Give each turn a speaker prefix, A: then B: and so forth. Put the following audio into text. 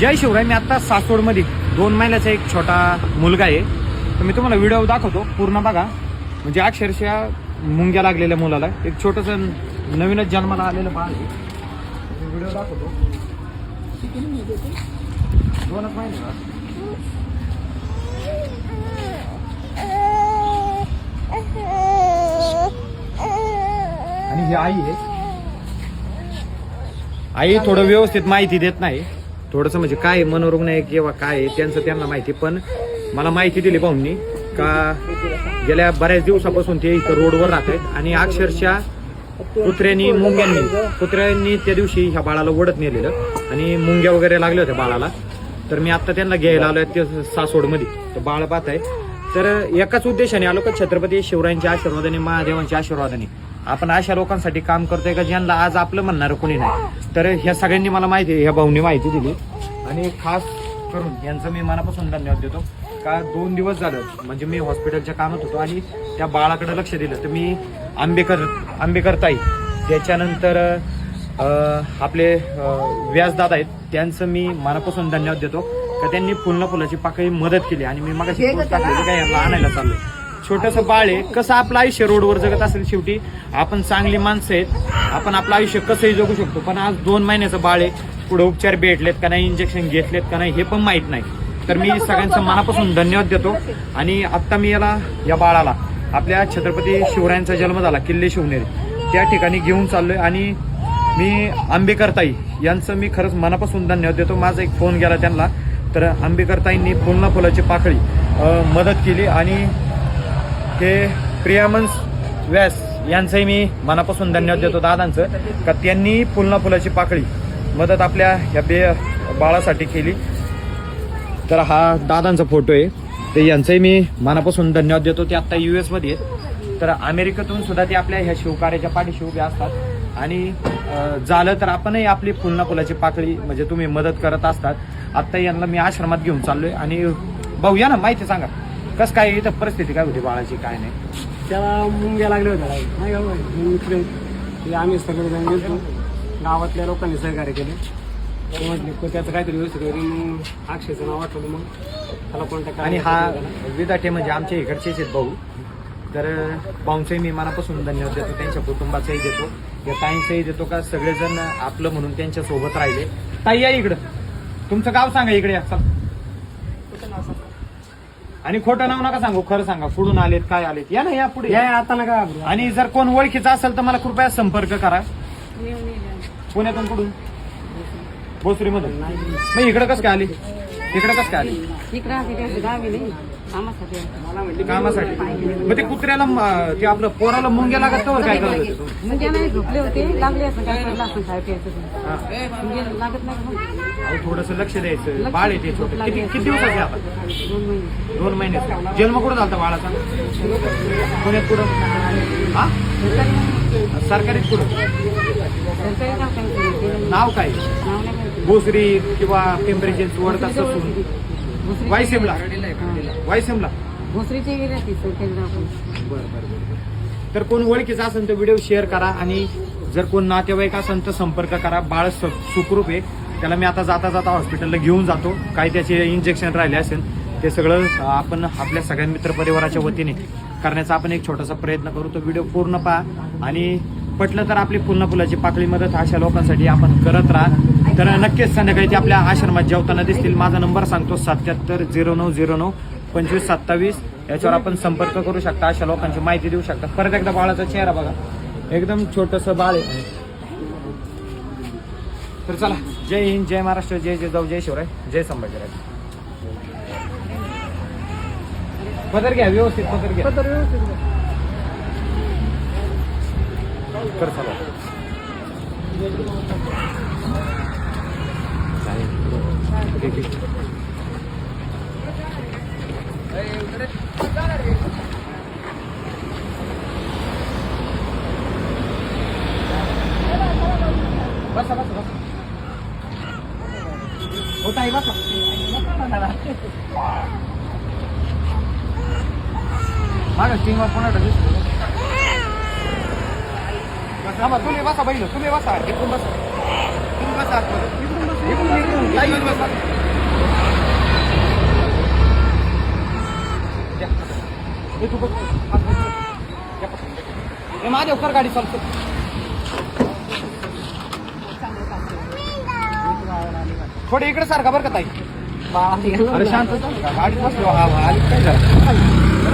A: जय शिवराय मी आता सासवडमध्ये दोन महिन्याचा एक छोटा मुलगा आहे. तर मी तुम्हाला व्हिडिओ दाखवतो. पूर्ण बघा. म्हणजे अक्षरशः मुंग्या लागलेल्या मुलाला. एक छोटस नवीनच जन्माला आलेलं बाळ आहे. व्हिडिओ दाखवतो. दोनच महिने आणि ही आई आहे. आई थोडं व्यवस्थित माहिती देत नाही. थोडंसं म्हणजे काय मनोरुग्ण आहे किंवा काय आहे त्यांचं त्यांना माहिती. पण मला माहिती दिली भाऊंनी का गेल्या बऱ्याच दिवसापासून ते इथं रोडवर राहत आहेत आणि अक्षरशः कुत्र्यांनी मुंग्यांनी कुत्र्यांनी त्या दिवशी ह्या बाळाला ओढत नेलेलं आणि मुंग्या वगैरे लागल्या होत्या बाळाला. तर मी आता त्यांना घ्यायला आलोय ते सासवडमध्ये. तर बाळ पाहत आहे. तर एकाच उद्देशाने आलो का छत्रपती शिवरायांच्या आशीर्वादाने महादेवांच्या आशीर्वादाने. आपण अशा लोकांसाठी काम करतोय का ज्यांना आज आपलं म्हणणार कोणी नाही? तर ह्या सगळ्यांनी मला माहिती ह्या भाऊनी माहिती दिली. आणि खास करून यांचं मी मनापासून धन्यवाद देतो. का दोन दिवस झालं म्हणजे मी हॉस्पिटलच्या कामात होतो आणि त्या बाळाकडे लक्ष दिलं. तर मी आंबेकर आंबेकर ताई त्याच्यानंतर आपले व्यासदादा आहेत त्यांचं मी मनापासून धन्यवाद देतो. का त्यांनी फुलना फुलाची पाकळी मदत केली आणि मी मग काय यांना आणायला चाललोय. छोटस बाळ आहे. कसं आपलं आयुष्य रोडवर जगत असेल शेवटी आपण चांगली माणसं आहेत. आपण आपलं आयुष्य कसंही जगू शकतो पण आज दोन महिन्याचं बाळ आहे. पुढे उपचार भेटलेत का नाही इंजेक्शन घेतलेत का नाही हे पण माहीत नाही. तर मी सगळ्यांचं मनापासून धन्यवाद देतो. आणि आत्ता मी याला या बाळाला आपल्या छत्रपती शिवरायांचा जन्म झाला किल्ले शिवनेरी. त्या ठिकाणी घेऊन चाललोय आणि मी आंबेकरताई यांचं मी खरंच मनापासून धन्यवाद देतो. माझा एक फोन गेला त्यांना. तर आंबेकरताईंनी फुलना फुलाची पाकळी मदत केली आणि ते प्रियामन्स व्यास यांचंही मी मनापासून धन्यवाद देतो दादांचं का त्यांनी फुलना फुलाची पाकळी मदत आपल्या ह्या बे बाळासाठी केली. तर हा दादांचा फोटो आहे. ते यांचंही मी मनापासून धन्यवाद देतो. ते आत्ता यू एसमध्ये आहेत. तर अमेरिकेतून सुद्धा ते आपल्या ह्या शिवकार्याच्या पाठीशी उभे असतात. आणि झालं तर आपणही आपली फुलना फुलाची पाकळी म्हणजे तुम्ही मदत करत असतात. आत्ता यांना मी आश्रमात घेऊन चाललोय. आणि भाऊ या ना माहिती सांगा. कसं काय इथं परिस्थिती काय होती बाळाची काय नाही?
B: त्याला मुंग्या लागल्या होत्या नाही का हे मित्र ते आम्ही सगळे जण गेलो गावातल्या लोकांनी सहकार्य केले. ते म्हटले "को त्याचं काहीतरी व्यवस्थित करून मग अक्षयचं नाव आठवलं मग. त्याला कॉन्टॅक्ट
A: आणि हा विदाटे म्हणजे आमच्या इकडचेच आहेत भाऊ. तर भाऊंचंही मी मनापासून धन्यवाद देतो. त्यांच्या कुटुंबाचंही देतो. या ताईंचंही देतो का सगळेजण आपलं म्हणून त्यांच्यासोबत राहिले. ताई या इकडं. तुमचं गाव सांगा इकडे या. चल. आणि खोटं नाव नका सांगू खरं सांगा. कुठून आलेत काय आलेत या ना या पुढे.
B: या आता नका घाबरू.
A: आणि जर कोण ओळखीचं असेल तर मला कृपया संपर्क करा. पुण्यातून कुठून? भोसरीमधून. मग इकडं कसं काय आली? इकडं कसं काय आली?
C: इकडं गावी नाही. कामासाठी
A: मग ते कुत्र्याला ते आपलं पोराला मुंग्या लागत तर काय करत?
C: म्हणजे नाही झोपले होते. लागले असं काय पडलं असं काय प्यायचं लागत नाही
A: थोडस लक्ष द्यायचं. बाळ येते छोटं. किती किती दिवसाचे आता
C: दोन महिने.
A: जन्म कुठं झाला बाळाचा? पुण्यात कुठं? हा? सरकारीत कुठं. नाव काय. भोसरी किंवा पिंपरी चिंचवड ससून?
C: भोसरीची-
A: वायसेमला. तर कोण ओळखीचा असेल तर व्हिडिओ शेअर करा आणि जर कोण नातेवाईक असेल तर संपर्क करा. बाळ सुखरूप आहे. त्याला मी आता जाता जाता हॉस्पिटलला घेऊन जातो. काही त्याचे इंजेक्शन राहिले असेल ते सगळं आपण आपल्या सगळ्या मित्रपरिवाराच्या वतीने करण्याचा आपण एक छोटासा प्रयत्न करू. तो व्हिडिओ पूर्ण पहा आणि पटलं तर आपली पुन्हा फुलाची पाकळी मदत अशा लोकांसाठी आपण करत राहा. तर नक्कीच संध्याकाळी ते आपल्या आश्रमात जेवताना दिसतील. माझा नंबर सांगतो सत्याहत्तर झिरो नऊ झिरो नऊ पंचवीस सत्तावीस याच्यावर आपण संपर्क करू शकता अशा लोकांची माहिती देऊ शकता. परत एकदा बाळाचा चेहरा बघा. एकदम छोटस बाळ आहे. तर चला जय हिंद जय महाराष्ट्र जय जय जाऊ जय शिवराय जय संभाजीराय पदर घ्या व्यवस्थित पदर घ्या. चला. चालेल. ठीक आहे. बसा बसा बसा हो ताई बसा मागं स्टिंगवर पुन्हा दिसतो बसा बा, तुम्ही बसा बैल तुम्ही बसा इकडून बसा तुम्ही बसा आतमध्ये. इकडून बसा इकडून, इकडून. ताई, इकडून बसा. हे तू बस. हात बस. गाडी चालतो थोडे इकडे सारखा बरं का ताई? अरे शांत गाडी बसलो. हा हा, आली. काय झालं?